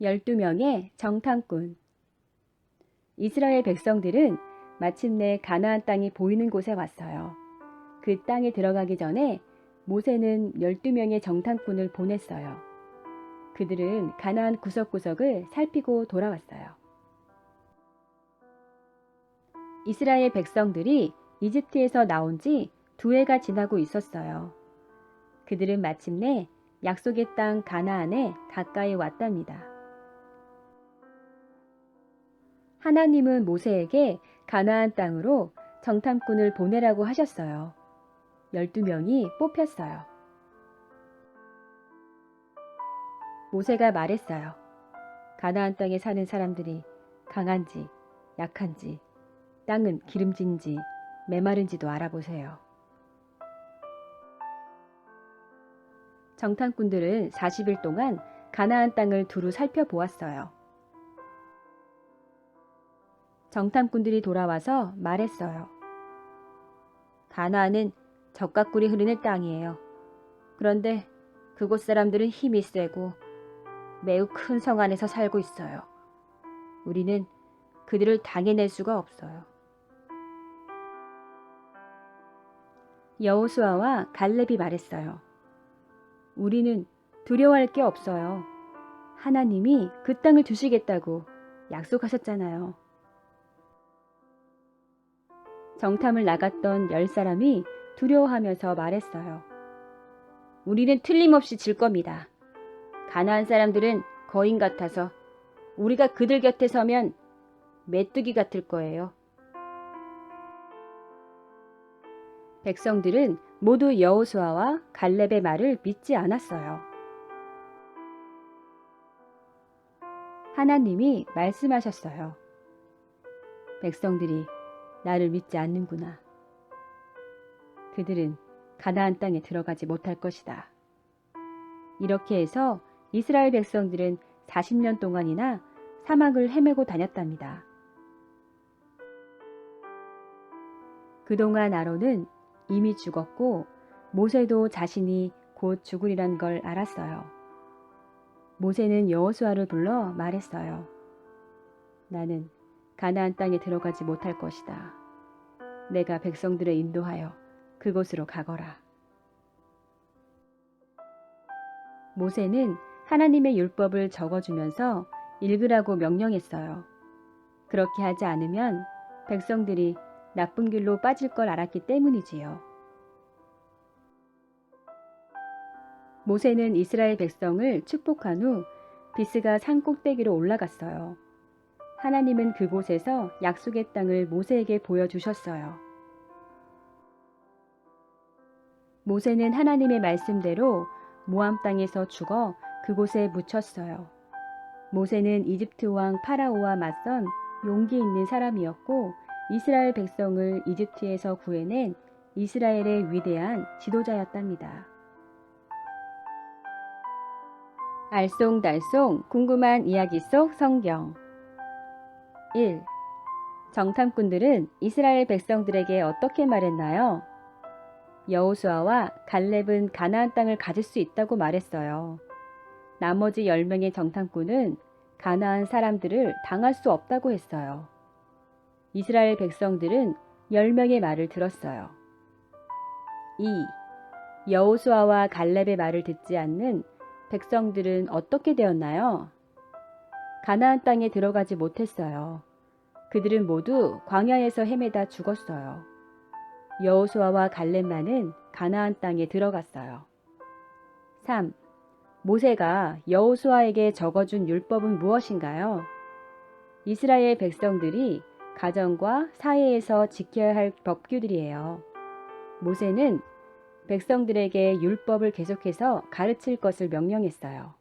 12명의 정탐꾼 이스라엘 백성들은 마침내 가나안 땅이 보이는 곳에 왔어요. 그 땅에 들어가기 전에 모세는 12명의 정탐꾼을 보냈어요. 그들은 가나안 구석구석을 살피고 돌아왔어요. 이스라엘 백성들이 이집트에서 나온 지 두 해가 지나고 있었어요. 그들은 마침내 약속의 땅 가나안에 가까이 왔답니다. 하나님은 모세에게 가나안 땅으로 정탐꾼을 보내라고 하셨어요. 12명이 뽑혔어요. 모세가 말했어요. 가나안 땅에 사는 사람들이 강한지, 약한지, 땅은 기름진지, 메마른지도 알아보세요. 정탐꾼들은 40일 동안 가나안 땅을 두루 살펴보았어요. 정탐꾼들이 돌아와서 말했어요. 가나안은 적과 꿀이 흐르는 땅이에요. 그런데 그곳 사람들은 힘이 세고 매우 큰 성 안에서 살고 있어요. 우리는 그들을 당해낼 수가 없어요. 여호수아와 갈렙이 말했어요. 우리는 두려워할 게 없어요. 하나님이 그 땅을 주시겠다고 약속하셨잖아요. 정탐을 나갔던 열 사람이 두려워하면서 말했어요. 우리는 틀림없이 질 겁니다. 가나안 사람들은 거인 같아서 우리가 그들 곁에 서면 메뚜기 같을 거예요. 백성들은 모두 여호수아와 갈렙의 말을 믿지 않았어요. 하나님이 말씀하셨어요. 백성들이 나를 믿지 않는구나. 그들은 가나안 땅에 들어가지 못할 것이다. 이렇게 해서 이스라엘 백성들은 40년 동안이나 사막을 헤매고 다녔답니다. 그동안 아론은 이미 죽었고 모세도 자신이 곧 죽으리란 걸 알았어요. 모세는 여호수아를 불러 말했어요. 나는 가나안 땅에 들어가지 못할 것이다. 내가 백성들을 인도하여 그곳으로 가거라. 모세는 하나님의 율법을 적어주면서 읽으라고 명령했어요. 그렇게 하지 않으면 백성들이 나쁜 길로 빠질 걸 알았기 때문이지요. 모세는 이스라엘 백성을 축복한 후 비스가 산 꼭대기로 올라갔어요. 하나님은 그곳에서 약속의 땅을 모세에게 보여주셨어요. 모세는 하나님의 말씀대로 모함 땅에서 죽어 그곳에 묻혔어요. 모세는 이집트 왕 파라오와 맞선 용기 있는 사람이었고 이스라엘 백성을 이집트에서 구해낸 이스라엘의 위대한 지도자였답니다. 알쏭달쏭 궁금한 이야기 속 성경 1. 정탐꾼들은 이스라엘 백성들에게 어떻게 말했나요? 여호수아와 갈렙은 가나안 땅을 가질 수 있다고 말했어요. 나머지 10명의 정탐꾼은 가나안 사람들을 당할 수 없다고 했어요. 이스라엘 백성들은 10명의 말을 들었어요. 2. 여호수아와 갈렙의 말을 듣지 않는 백성들은 어떻게 되었나요? 가나안 땅에 들어가지 못했어요. 그들은 모두 광야에서 헤매다 죽었어요. 여호수아와 갈렙만은 가나안 땅에 들어갔어요. 3. 모세가 여호수아에게 적어준 율법은 무엇인가요? 이스라엘 백성들이 가정과 사회에서 지켜야 할 법규들이에요. 모세는 백성들에게 율법을 계속해서 가르칠 것을 명령했어요.